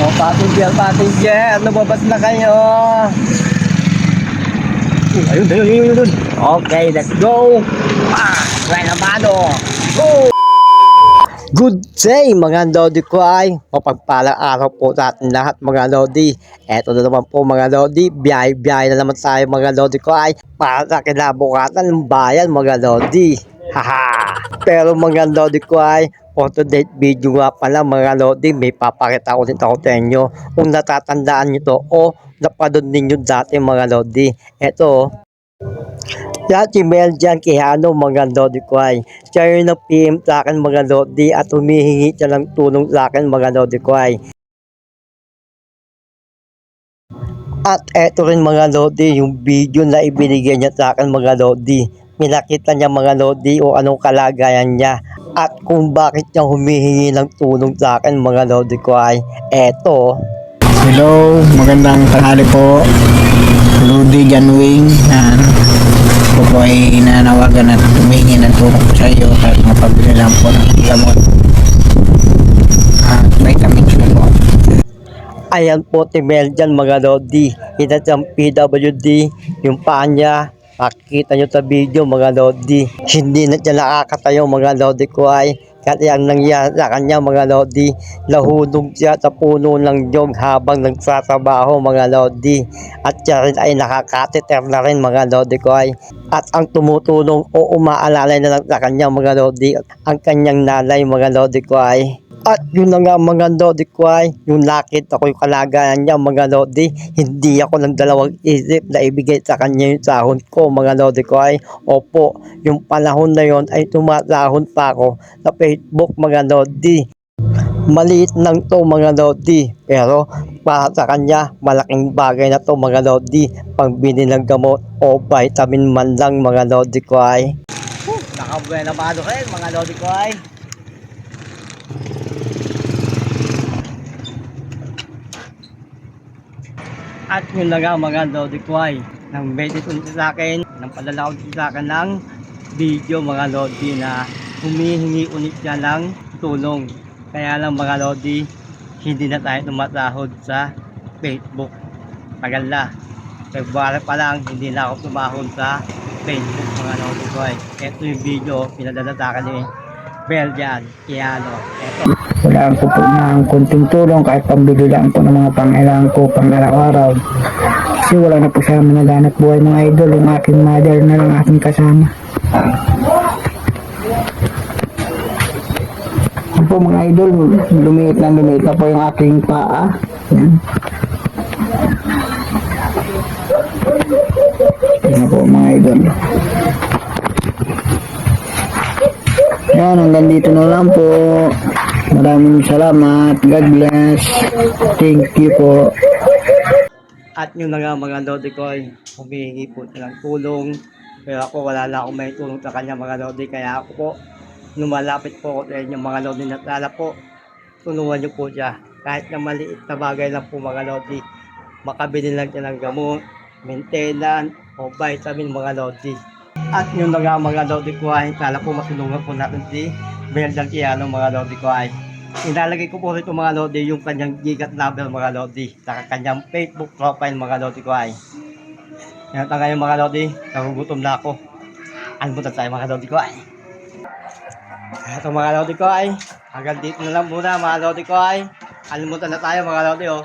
Oh, passenger, passenger. Lumabas na kayo. Ayun, ayun, ayun, ayun. Okay, let's go. Ah, Renamado. Go! Good day mga Lodi ko ay mapagpalang araw po sa ating lahat mga Lodi. Eto na naman po mga Lodi, biyahe-biyahe na naman tayo mga Lodi ko ay para sa kinabukasan ng bayan mga Lodi. Haha! Pero mga Lodi ko ay for today's video nga pala mga Lodi, may papakita ko din ako sa inyo kung natatandaan nyo to o napanood ninyo dati mga Lodi. Eto yan si Mel Jan Quijano mga Lodi ko ay siya yung nag-PM sa akin mga Lodi at humihingi siya ng tulong sa akin mga Lodi ko ay. At eto rin mga Lodi yung video na ibinigay niya sa akin mga Lodi. Pinakita niya mga Lodi o anong kalagayan niya at kung bakit niya humihingi ng tulong sa akin mga Lodi ko ay eto. Hello, magandang tanghali po. Rudy Janwing. Yan. Ako po ay nanawagan at tumingi ng tulong sa iyo at mapabili lang po ng gamot. At vitamins po po. Ayan po si Mel dyan mga Lodi. Kita siyang PWD, yung paa niya. Makikita nyo sa video mga Lodi. Hindi na siya nakakatayo mga Lodi ko ay. Kasi ang nangyari sa kanya mga Lodi, nahulog siya sa puno ng jog habang nagsasabaho mga Lodi. At siya rin ay nakakateter na rin mga Lodi ko ay. At ang tumutulong o umaalala na lang sa kanya mga Lodi, ang kanyang nanay mga Lodi ko ay. At yun na nga mga Lodi ko ay, yung nakita ko yung kalagayan niya mga Lodi, hindi ako ng dalawang isip na ibigay sa kanya yung sahod ko mga Lodi ko ay. Opo, yung panahon na yon ay tumasahod pa ako sa Facebook mga Lodi. Maliit lang to mga Lodi, pero para sa kanya, malaking bagay na to mga Lodi, pangbili ng gamot o vitamin man lang mga Lodi ko ay. Nakabuena ba rin mga Lodi ko ay. At yun na nga mga Lodi Kway, nang message ulit sa akin, nang padala sa akin ng video mga Lodi na humihingi ulit siya ng tulong. Kaya lang mga Lodi, hindi na tayo tumatahod sa Facebook. Tagal na. February pa lang, hindi na ako tumahod sa Facebook mga Lodi Kway. Ito yung video, pinadala sa akin ni Belgian Kiano. Ito. Kailangan ko po ng kunting tulong kahit pambili lang po ng mga pangailangan ko pang araw-araw. Kasi wala na po siya managanap buhay mga idol. Yung aking mother na lang aking kasama. Yan po mga idol, lumiit na lumiit na po yung aking paa. Yan. Yan po mga idol. Yan, hanggang dito na lang po. Maraming salamat. God bless. Thank you po. At yun na nga mga Lodi ko humihingi po ng tulong. Pero ako wala na akong may tulong sa kanya mga Lodi. Kaya ako po, lumalapit po ako sa inyo mga Lodi na sana po, tulungan niyo po siya. Kahit na maliit na bagay lang po mga Lodi. Makabili lang siya ng gamot, maintenance, o vitamin mga Lodi. At yun na nga mga Lodi ko ay sana po matulungan po natin si Berdang Kiano mga Lodi ko ay. Ilalagay ko po rito mga Lodi yung kanyang gigat number mga Lodi. Saka kanyang Facebook profile mga Lodi ko ay. Yan na ngayon mga Lodi. Nagugutom na ako. Ano ba tayo mga Lodi ko ay? Ito mga Lodi ko ay. Hanggang dito na lang muna mga Lodi ko ay. Alimutan na tayo mga Lodi oh.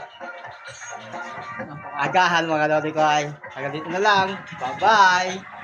Agahan mga Lodi ko ay. Hanggang dito na lang. Bye bye.